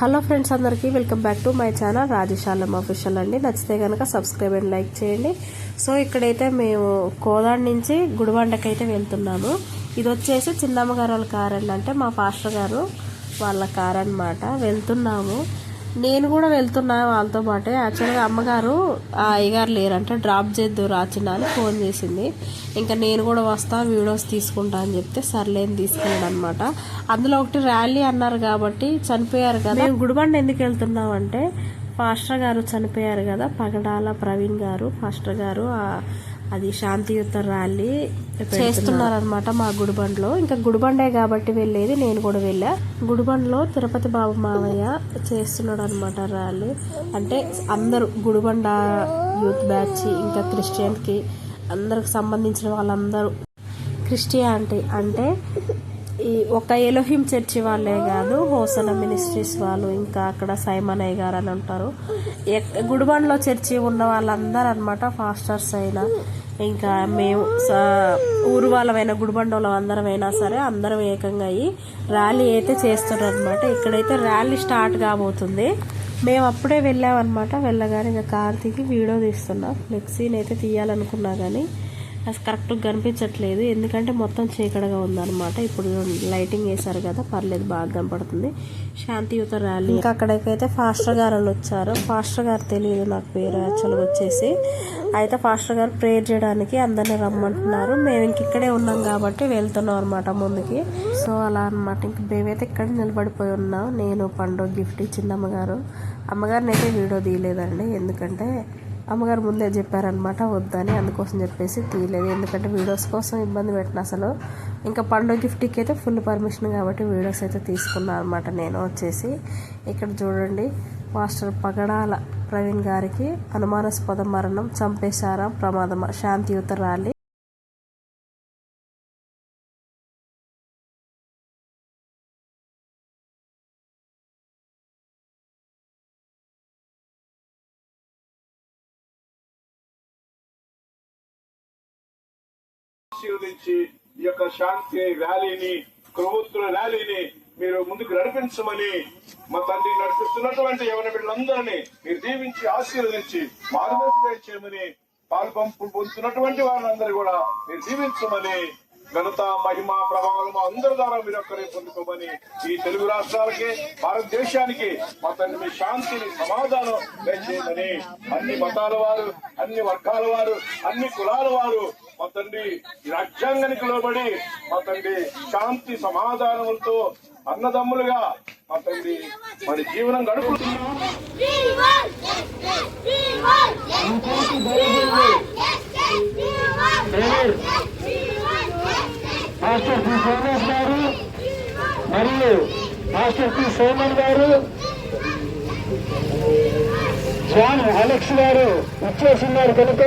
Hello friends అందరికీ welcome back to my channel రాజశాలం official అండి. నచ్చితే కనుక సబ్స్క్రైబ్ అండ్ లైక్ చేయండి. సో ఇక్కడైతే మేము కోదాడ్ నుంచి గుడిబండకైతే వెళ్తున్నాము. ఇది వచ్చేసి చిన్నమ్మ గారు వాళ్ళ కార్ అండి. అంటే మా పాస్టర్ గారు వాళ్ళ కార్ అనమాట వెళ్తున్నాము. నేను కూడా వెళ్తున్నా వాళ్ళతో పాటే. యాక్చువల్గా అమ్మగారు అయ్యగారు లేరంటే. డ్రాప్ చేద్దు రాచిన అని ఫోన్ చేసింది. ఇంకా నేను కూడా వస్తా వీడియోస్ తీసుకుంటా అని చెప్తే సర్లేని తీసుకున్నాడనమాట. అనమాట అందులో ఒకటి ర్యాలీ అన్నారు కాబట్టి చనిపోయారు కదా. మేము గుడిబండ ఎందుకు వెళ్తున్నాం అంటే ఫాస్టర్ గారు చనిపోయారు కదా పగడాల ప్రవీణ్ గారు ఫాస్టర్ గారు అది శాంతియుత ర్యాలీ చేస్తున్నారనమాట మా గుడిబండలో. ఇంకా గుడిబండే కాబట్టి వెళ్ళేది నేను కూడా వెళ్ళా. గుడిబండలో తిరుపతి బాబు మావయ్య చేస్తున్నాడు అనమాట ర్యాలీ. అంటే అందరూ గుడిబండ యూత్ బ్యాచ్ ఇంకా క్రిస్టియన్కి అందరికి సంబంధించిన వాళ్ళందరూ. క్రిస్టియానిటీ అంటే ఈ ఒక ఎలోహిం చర్చి వాళ్ళే కాదు హోసన మినిస్ట్రీస్ వాళ్ళు ఇంకా అక్కడ సైమన్ అయ్య గారు అని ఉంటారు. ఎక్- గుడిబండలో చర్చి ఉన్న వాళ్ళందరూ అనమాట ఫాస్టర్స్ అయినా ఇంకా మేము ఊరు వాళ్ళమైనా గుడిబండ అందరమైనా సరే అందరం ఏకంగా అయ్యి ర్యాలీ అయితే చేస్తున్నారు అనమాట ఇక్కడైతే ర్యాలీ స్టార్ట్ కాబోతుంది. మేము అప్పుడే వెళ్ళామన్నమాట వెళ్ళగానే ఇంకా కార్ దిగి వీడియో తీస్తున్నా. ఫ్లెక్సీని అయితే తీయాలనుకున్నా కానీ అది కరెక్ట్గా కనిపించట్లేదు. ఎందుకంటే మొత్తం చీకటిగా ఉందన్నమాట. ఇప్పుడు లైటింగ్ వేశారు కదా పర్లేదు బాగా కనపడుతుంది. శాంతియుత ర్యాలీ. ఇంకా అక్కడికైతే ఫాస్టర్ గారు వాళ్ళు వచ్చారు. ఫాస్టర్ గారు తెలియదు నాకు పేరు యాక్చువల్గా వచ్చేసి. అయితే ఫాస్టర్ గారు ప్రేయర్ చేయడానికి అందరిని రమ్మంటున్నారు. మేము ఇంక ఇక్కడే ఉన్నాం కాబట్టి వెళ్తున్నాం అనమాట ముందుకి. సో అలా అనమాట ఇంక మేమైతే ఇక్కడ నిలబడిపోయి ఉన్నాం. నేను పండు గిఫ్ట్ ఇచ్చింది అమ్మగారు. అమ్మగారిని అయితే వీడియో తీయలేదండి. ఎందుకంటే అమ్మగారు ముందే చెప్పారనమాట వద్దని అందుకోసం చెప్పేసి తీయలేదు. ఎందుకంటే వీడియోస్ కోసం ఇబ్బంది పెట్టిన అసలు. ఇంకా పండుగ గిఫ్ట్కి అయితే ఫుల్ పర్మిషన్ కాబట్టి వీడియోస్ అయితే తీసుకున్నాను అనమాట నేను వచ్చేసి. ఇక్కడ చూడండి మాస్టర్ పగడాల ప్రవీణ్ గారికి అనుమానాస్పద మరణం చంపేశారా ప్రమాదమా శాంతియుత ర్యాలీ. ఆశీర్వదించి ఈ యొక్క శాంతి ర్యాలీని ప్రభుత్వ ర్యాలీని మీరు ముందుకు నడిపించమని మా తండ్రి నడిపిస్తున్నటువంటి యవన బిడ్డలందరినీ మీరు దీవించి ఆశీర్వదించి మార్గదర్శనం చేయమని పాల్పంపు పొందుతున్నటువంటి వారందరూ కూడా మీరు దీవించమని ఘనత మహిమ ప్రభావం అందరి ద్వారా మీరు ఒక్కరే పొందుకోమని ఈ తెలుగు రాష్ట్రాలకి భారతదేశానికి మా తండ్రి మీ శాంతిని సమాధానం దయచేయమని అన్ని మతాల వారు అన్ని వర్గాల వారు అన్ని కులాల వారు తండ్రి రాజ్యాంగానికి లోబడి మా తండ్రి శాంతి సమాధానములతో అన్నదమ్ములుగా మా తండ్రి మరి జీవనం గడుపుతున్నాం మాస్టర్ పి సోమేష్ గారు మరియు మాస్టర్ పి సోమన్ గారు జాన్ అలెక్స్ గారు ఇచ్చేస్తున్నారు కనుక.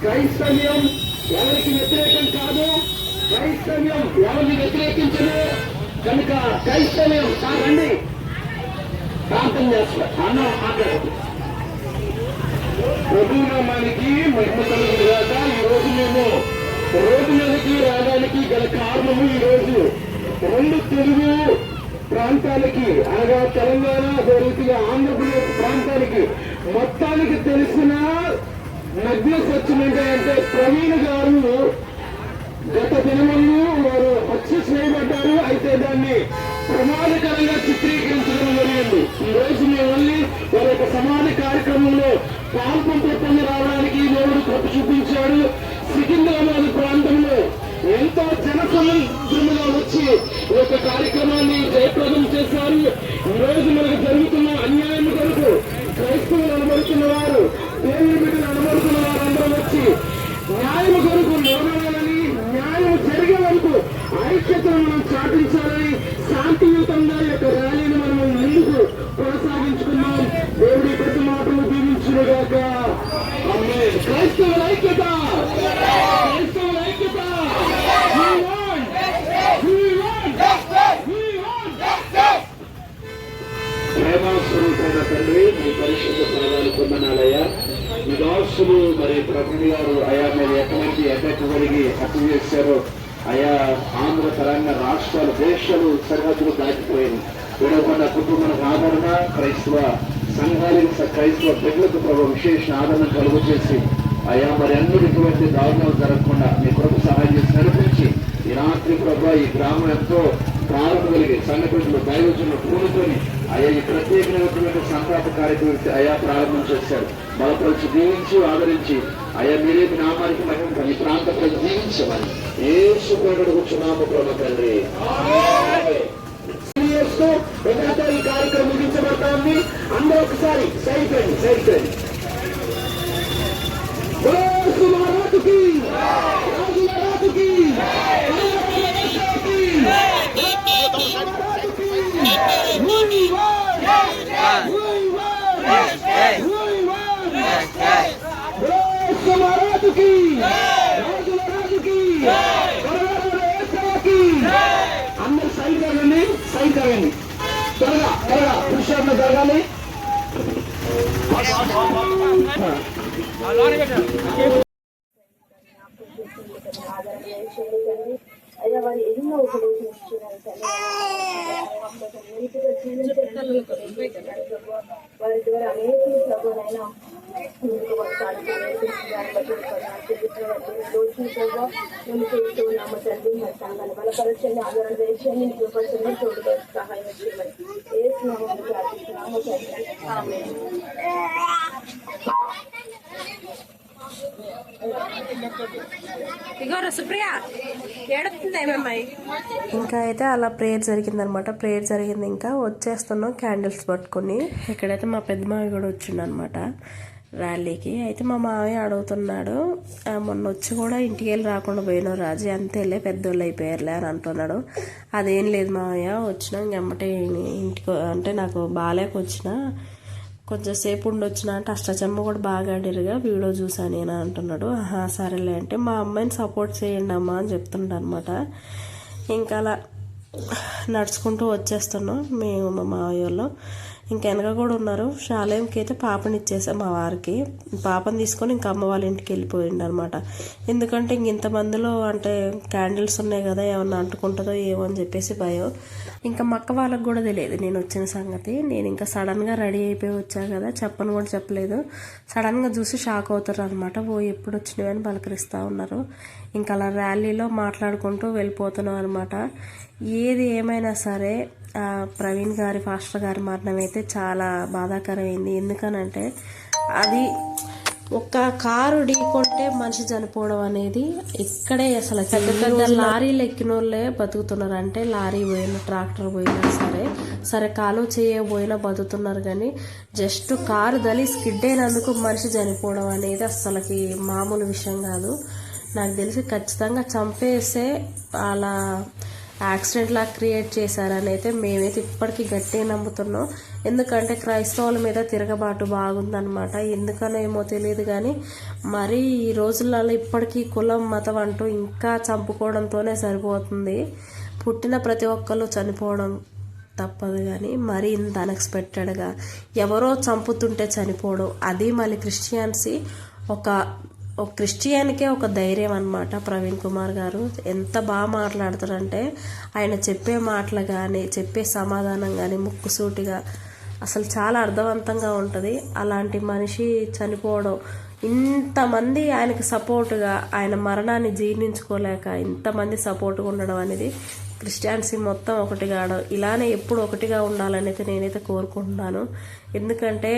క్రైస్తవ్యం ఎవరికి వ్యతిరేకం కాదు క్రైస్తవ్యం ఎవరిని వ్యతిరేకించదు కనుక క్రైస్తవ్యం కాదండి ప్రాంతం చేస్తారు అన్న మాట్లాడుతుంది ప్రభునామానికి మహిమ కలుగుగాక ఈ రోజు మేము రోడ్డు మీదకి రావడానికి గల కారణము ఈ రోజు. రెండు తెలుగు ప్రాంతాలకి అనగా తెలంగాణ అదే రీతిగా ఆంధ్రప్రదేశ్ ప్రాంతానికి మొత్తానికి తెలిసిన నగ్న వచ్చిందంటే అంటే ప్రవీణ్ గారు గత దినములు వారు హత్య చేయబడ్డారు. అయితే దాన్ని ప్రమాదకరంగా చిత్రీకరించడం జరిగింది. ఈ రోజు మేము వెళ్ళి వారి యొక్క సమాధి కార్యక్రమంలో పాల్పంపు పొంది రావడానికి దేవుడు కృప చూపించాడు. సికింద్రాబాద్ ప్రాంతంలో ఎంతో జనసముద్రముగా వచ్చి ఈ యొక్క కార్యక్రమాన్ని జయప్రదం చేశారు. ఈ రోజు మనకు జరుగుతున్న అన్యాయం కొరకు క్రైస్తవులు అనబడుతున్న వారు దేవుని బిడ్డలు వచ్చి న్యాయం కొరకు నిలబడాలని న్యాయం జరిగే వరకు ఐక్యతను మనం చాటించాలని శాంతియుతంగా యొక్క ర్యాలీని మనం ముందుకు కొనసాగించుకున్నాం దేవుడి ప్రతి మాటలు దీవించుగాక అమ్మే క్రైస్తవుల ఐక్యత! క్రైస్తవుల ఐక్యత! We want! తండ్రి మీ పరిశుద్ధ పాదాలు పొందనాలయ్యా. ఈ మరి ప్రభుత్వ గారు ఆయా మీద ఎటువంటి ఎఫెక్ట్ కలిగి హత్య చేశారో ఆయా ఆంధ్ర తెలంగాణ రాష్ట్రాలు దేశాలు సరిహద్దులు దాటిపోయింది విడవకుండా కుటుంబానికి ఆదరణ క్రైస్తవ సంఘాలకు క్రైస్తవ బిడ్డలకు ప్రభు విశేష ఆదరణ కలుగు చేసి అయ్యా మరి అన్ని దారుణాలు జరగకుండా మీ కొరకు సహాయం చేసి నడిపించి ఈ రాత్రి ప్రభు ఈ గ్రామం ఎంతో ప్రారంభ కలిగి సంఘటనలు దైవజన్లు పూనుకొని అయ్యా ఈ ప్రత్యేకమైనటువంటి సంతాప కార్యక్రమం అయా ప్రారంభం చేశారు. బలపరిచి దీవించి ఆదరించి. అయ్యా మీరే మీ నామానికి మహిమ ఈ ప్రాంత ప్రజలు జీవించమని ఏ శుభ్రుడు ప్రభు తండ్రి. ఈ కార్యక్రమం ముగించబడతా ఉంది అందరూ ఒకసారి సైడ్ రండి సైడ్ రండి బోలో రాజుకి సుమారాతుకి రాజుకి. అందరు సైడ్ జరగండి సైడ్ జరగండి త్వరగా త్వరగా పురుషులు జరగాలి అయ్యా వారు ఎన్నో ఉపదేశించినారు వారి ద్వారా అనేక ప్రభునైనా మేము చేస్తూ ఉన్నాము తండ్రి మరి సంఘాన్ని బలపరచండి ఆదరణ చేయండి కృపచండి తోడుగా సహాయం చేయమని ఏ స్నామం ప్రార్థిస్తున్నాము తండ్రి ఇగోరా సుప్రియ ఏడుతుంది ఏమమ్మాయి ఇంకా అయితే అలా ప్రేయర్ జరిగిందనమాట. ప్రేయర్ జరిగింది ఇంకా. వచ్చేస్తున్నాం క్యాండిల్స్ పట్టుకొని. ఇక్కడైతే మా పెద్ద మావి కూడా వచ్చిండు అనమాట ర్యాలీకి. అయితే మా మావయ్య అడుగుతున్నాడు మొన్న వచ్చి కూడా ఇంటికి వెళ్ళి రాకుండా పోయినావు రాజు. అంతేలే పెద్దోళ్ళు అయిపోయారులే అని అంటున్నాడు. అదేం లేదు మావయ్య వచ్చినా. ఇంకమ్మటే ఇంటికి అంటే నాకు బాగాలేక కొంచెంసేపు ఉండొచ్చిన అంటే అష్టచమ్మ కూడా బాగా ఆడిరుగా వీడియో చూసా నేను అంటున్నాడు. ఆహా సరేలే అంటే మా అమ్మాయిని సపోర్ట్ చేయండి అమ్మా అని చెప్తుండ అనమాట ఇంకా అలా నడుచుకుంటూ వచ్చేస్తున్నాం మేము మా మావయ్య ఇంకా వెనక కూడా ఉన్నారు. శాలయంకి అయితే పాపని ఇచ్చేసాం మా వారికి. పాపని తీసుకొని ఇంకా అమ్మ వాళ్ళ ఇంటికి వెళ్ళిపోయిండు అనమాట ఎందుకంటే ఇంక ఇంతమందిలో అంటే క్యాండిల్స్ ఉన్నాయి కదా ఏమన్నా అంటుకుంటుందో ఏమో అని చెప్పేసి భయం. ఇంకా మక్క వాళ్ళకు వాళ్ళకి కూడా తెలియదు నేను వచ్చిన సంగతి. నేను ఇంకా సడన్గా రెడీ అయిపోయి వచ్చా కదా చెప్పను కూడా చెప్పలేదు. సడన్గా చూసి షాక్ అవుతారు అనమాట ఓ ఎప్పుడు వచ్చినవి అని పలకరిస్తూ ఉన్నారు. ఇంకా అలా ర్యాలీలో మాట్లాడుకుంటూ వెళ్ళిపోతున్నాం అనమాట. ఏది ఏమైనా సరే ప్రవీణ్ గారి ఫాస్టర్ గారి మరణం అయితే చాలా బాధాకరమైంది. ఎందుకనంటే అది ఒక కారు ఢీకొంటే మనిషి చనిపోవడం అనేది ఇక్కడే అసలు పెద్ద పెద్ద లారీలు ఎక్కిన వాళ్ళే బతుకుతున్నారు అంటే లారీ పోయినా ట్రాక్టర్ పోయినా సరే. సరే కాలు చేయబోయినా బతుకుతున్నారు కానీ జస్ట్ కారు దలి స్కిడ్ అయినందుకు మనిషి చనిపోవడం అనేది అసలుకి మామూలు విషయం కాదు. నాకు తెలిసి ఖచ్చితంగా చంపేసే అలా యాక్సిడెంట్ లాగా క్రియేట్ చేశారని అయితే మేమైతే ఇప్పటికీ గట్టిగా నమ్ముతున్నాం. ఎందుకంటే క్రైస్తవుల మీద తిరగబాటు బాగుందనమాట ఎందుకనో ఏమో తెలియదు కానీ మరి ఈ రోజులలో ఇప్పటికీ కులం మతం అంటూ ఇంకా చంపుకోవడంతోనే సరిపోతుంది. పుట్టిన ప్రతి ఒక్కళ్ళు చనిపోవడం తప్పదు కానీ మరీ ఇంత అన్ఎక్స్పెక్టెడ్గా ఎవరో చంపుతుంటే చనిపోవడం అది మళ్ళీ క్రిస్టియన్సీ ఒక ఒక క్రిస్టియన్కే ఒక ధైర్యం అనమాట ప్రవీణ్ కుమార్ గారు. ఎంత బాగా మాట్లాడతారంటే ఆయన చెప్పే మాటలు కానీ చెప్పే సమాధానం కానీ ముక్కుసూటిగా అసలు చాలా అర్థవంతంగా ఉంటుంది. అలాంటి మనిషి చనిపోవడం ఇంతమంది ఆయనకి సపోర్టుగా ఆయన మరణాన్ని జీర్ణించుకోలేక ఇంతమంది సపోర్ట్గా ఉండడం అనేది క్రిస్టియాన్సీ మొత్తం ఒకటి ఇలానే ఎప్పుడు ఒకటిగా ఉండాలనైతే నేనైతే కోరుకుంటున్నాను. ఎందుకంటే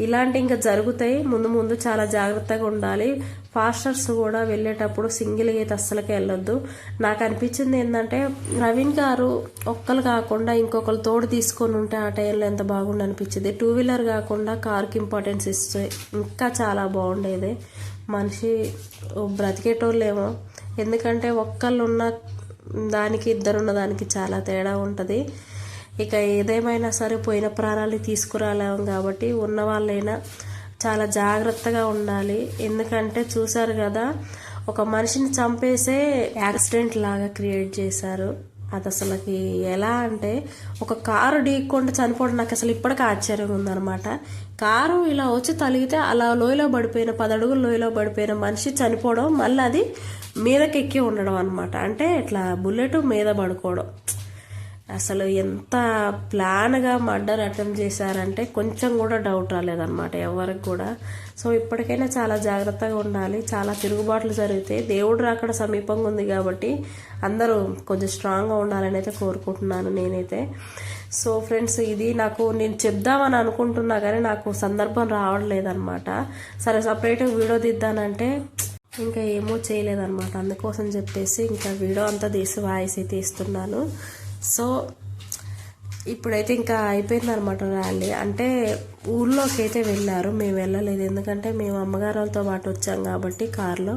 ఇలాంటి ఇంకా జరుగుతాయి. ముందు ముందు చాలా జాగ్రత్తగా ఉండాలి. ఫాస్టర్స్ కూడా వెళ్ళేటప్పుడు సింగిల్గా అయితే అస్సలకి వెళ్ళొద్దు. నాకు అనిపించింది ఏంటంటే రవీన్ గారు ఒక్కరు కాకుండా ఇంకొకరు తోడు తీసుకొని ఉంటే ఆ టైంలో ఎంత బాగుండు అనిపించింది. టూ వీలర్ కాకుండా కార్కి ఇంపార్టెన్స్ ఇస్తే ఇంకా చాలా బాగుండేది. మనిషి బ్రతికేటోళ్ళేమో. ఎందుకంటే ఒక్కళ్ళు ఉన్న దానికి ఇద్దరున్న దానికి చాలా తేడా ఉంటుంది. ఇక ఏదేమైనా సరే పోయిన ప్రాణాలు తీసుకురాలేము కాబట్టి ఉన్న వాళ్ళైనా చాలా జాగ్రత్తగా ఉండాలి. ఎందుకంటే చూశారు కదా ఒక మనిషిని చంపేసే యాక్సిడెంట్ లాగా క్రియేట్ చేశారు. అది అసలుకి ఎలా అంటే ఒక కారు ఢీక్కుండా చనిపోవడం నాకు అసలు ఇప్పటికీ ఆశ్చర్యంగా ఉందన్నమాట. కారు ఇలా వచ్చి తలిగితే అలా లోయలో పడిపోయిన పదడుగులు లోయలో పడిపోయిన మనిషి చనిపోవడం మళ్ళీ అది మీదకెక్కి ఉండడం అనమాట అంటే ఇట్లా బుల్లెట్ మీద పడుకోవడం. అసలు ఎంత ప్లాన్గా మర్డర్ అటెంప్ట్ చేశారంటే కొంచెం కూడా డౌట్ రాలేదన్నమాట ఎవరికి కూడా. సో ఇప్పటికైనా చాలా జాగ్రత్తగా ఉండాలి. చాలా తిరుగుబాట్లు జరిగితే దేవుడు రాకడ సమీపంగా ఉంది కాబట్టి అందరూ కొంచెం స్ట్రాంగ్గా ఉండాలని అయితే కోరుకుంటున్నాను నేనైతే. సో ఫ్రెండ్స్ ఇది నాకు నేను చెప్దామని అనుకుంటున్నా కానీ నాకు సందర్భం రావట్లేదన్నమాట. సరే సపరేట్గా వీడియో దిద్దానంటే ఇంకా ఏమో చేయలేదన్నమాట. అందుకోసం చెప్పేసి ఇంకా వీడియో అంతా తీసి వాయిస్ అయితే ఇస్తున్నాను. సో ఇప్పుడైతే ఇంకా అయిపోయింది అనమాట ర్యాలీ. అంటే ఊర్లోకి అయితే వెళ్ళారు మేము వెళ్ళలేదు. ఎందుకంటే మేము అమ్మగారు వాళ్ళతో పాటు వచ్చాం కాబట్టి కారులో.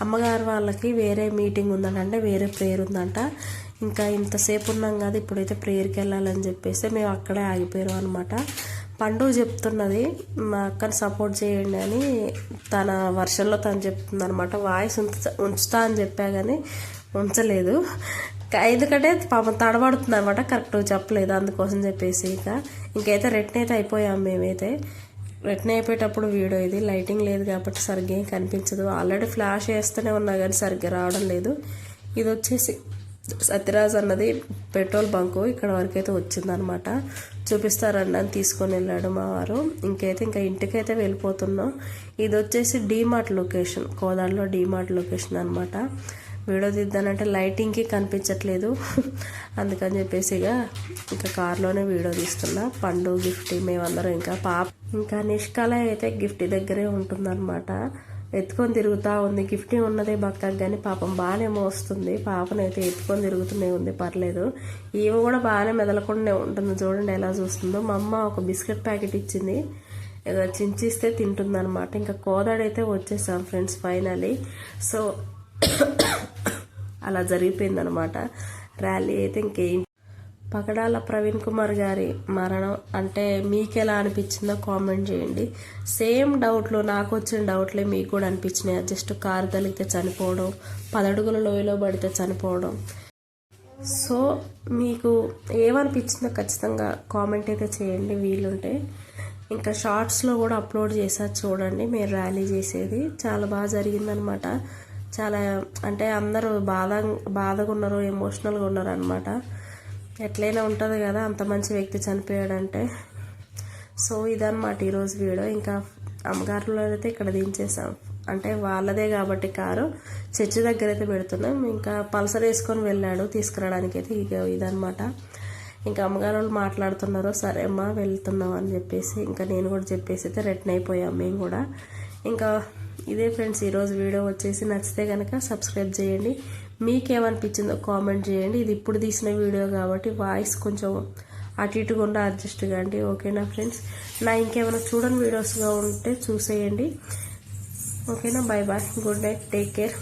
అమ్మగారు వాళ్ళకి వేరే మీటింగ్ ఉందంట అంటే వేరే ప్రేయర్ ఉందంట. ఇంకా ఇంతసేపు ఉన్నాం కదా ఇప్పుడైతే ప్రేయర్కి వెళ్ళాలని చెప్పేసి మేము అక్కడే ఆగిపోయాం అనమాట పండు చెప్తున్నది మా అక్కని సపోర్ట్ చేయండి అని తన వర్షంలో తను చెప్తుంది అనమాట వాయిస్ ఉంచుతా అని చెప్పా కానీ ఉంచలేదు. ఎందుకంటే పాపం తడబడుతుంది అనమాట కరెక్ట్ చెప్పలేదు అందుకోసం చెప్పేసి ఇక. ఇంకైతే రిటర్న్ అయితే అయిపోయాం మేమైతే. రిటర్న్ అయిపోయేటప్పుడు వీడియో ఇది లైటింగ్ లేదు కాబట్టి సరిగ్గా ఏం కనిపించదు. ఆల్రెడీ ఫ్లాష్ వేస్తూనే ఉన్నా కానీ సరిగ్గా రావడం లేదు. ఇది వచ్చేసి సత్యరాజ్ అన్నది పెట్రోల్ బంకు ఇక్కడ వరకు అయితే వచ్చిందనమాట చూపిస్తారన్న అని తీసుకొని వెళ్ళాడు మా వారు. ఇంకైతే ఇంకా ఇంటికైతే వెళ్ళిపోతున్నాం. ఇది వచ్చేసి డీమార్ట్ లొకేషన్ కోదాడలో డీమార్ట్ లొకేషన్ అనమాట వీడియో తీద్దానంటే లైటింగ్కి కనిపించట్లేదు. అందుకని చెప్పేసి ఇక ఇంకా కార్లోనే వీడియో తీస్తున్నా. పండు గిఫ్ట్ మేమందరం ఇంకా పాప ఇంకా నిష్కాల అయితే గిఫ్ట్ దగ్గరే ఉంటుందన్నమాట. ఎత్తుకొని తిరుగుతూ ఉంది. గిఫ్ట్ ఉన్నదే బక్కకు కానీ పాపం బాగానే మోస్తుంది. పాపనైతే ఎత్తుకొని తిరుగుతూనే ఉంది. పర్లేదు. ఈమె కూడా బాగానే మెదలకుండానే ఉంటుంది. చూడండి ఎలా చూస్తుందో. మా అమ్మ ఒక బిస్కెట్ ప్యాకెట్ ఇచ్చింది. ఏదో చించిస్తే తింటుందన్నమాట. ఇంకా కోదాడైతే వచ్చేసాం ఫ్రెండ్స్ ఫైనలీ. సో అలా జరిగిపోయిందనమాట. ర్యాలీ అయితే ఇంకేం. పగడాల ప్రవీణ్ కుమార్ గారి మరణం అంటే మీకు ఎలా అనిపించిందో కామెంట్ చేయండి. సేమ్ డౌట్లు నాకు వచ్చిన డౌట్లే మీకు కూడా అనిపించినాయి? జస్ట్ కారు తలిగితే చనిపోవడం పదడుగుల లోయలో పడితే చనిపోవడం. సో మీకు ఏమనిపించిందో ఖచ్చితంగా కామెంట్ అయితే చేయండి వీలుంటే. ఇంకా షార్ట్స్లో కూడా అప్లోడ్ చేసా చూడండి మీరు ర్యాలీ చేసేది. చాలా బాగా జరిగిందనమాట. చాలా అంటే అందరూ బాధ బాధగా ఉన్నారు ఎమోషనల్గా ఉన్నారు అనమాట ఎట్లయినా ఉంటుంది కదా అంత మంచి వ్యక్తి చనిపోయాడంటే. సో ఇదనమాట ఈరోజు వీడియో. ఇంకా అమ్మగారులో అయితే ఇక్కడ దించేసాం అంటే వాళ్ళదే కాబట్టి కారు. చర్చి దగ్గర అయితే పెడుతున్నాం. ఇంకా పల్సర్ వేసుకొని వెళ్ళాడు తీసుకురావడానికి అయితే ఇక ఇదనమాట ఇంకా అమ్మగారు వాళ్ళు మాట్లాడుతున్నారు సరే అమ్మా వెళ్తున్నాం అని చెప్పేసి ఇంకా నేను కూడా చెప్పేసి అయితే రిటర్న్ అయిపోయాం మేము కూడా. ఇంకా ఇదే ఫ్రెండ్స్ ఈరోజు వీడియో వచ్చేసి నచ్చితే కనుక సబ్స్క్రైబ్ చేయండి. మీకేమనిపించిందో కామెంట్ చేయండి. ఇది ఇప్పుడు తీసిన వీడియో కాబట్టి వాయిస్ కొంచెం అటు ఇటుగా ఉండి అడ్జస్ట్ కాండి ఓకేనా ఫ్రెండ్స్ నా ఇంకేమైనా చూడని వీడియోస్గా ఉంటే చూసేయండి. ఓకేనా bye bye good night take care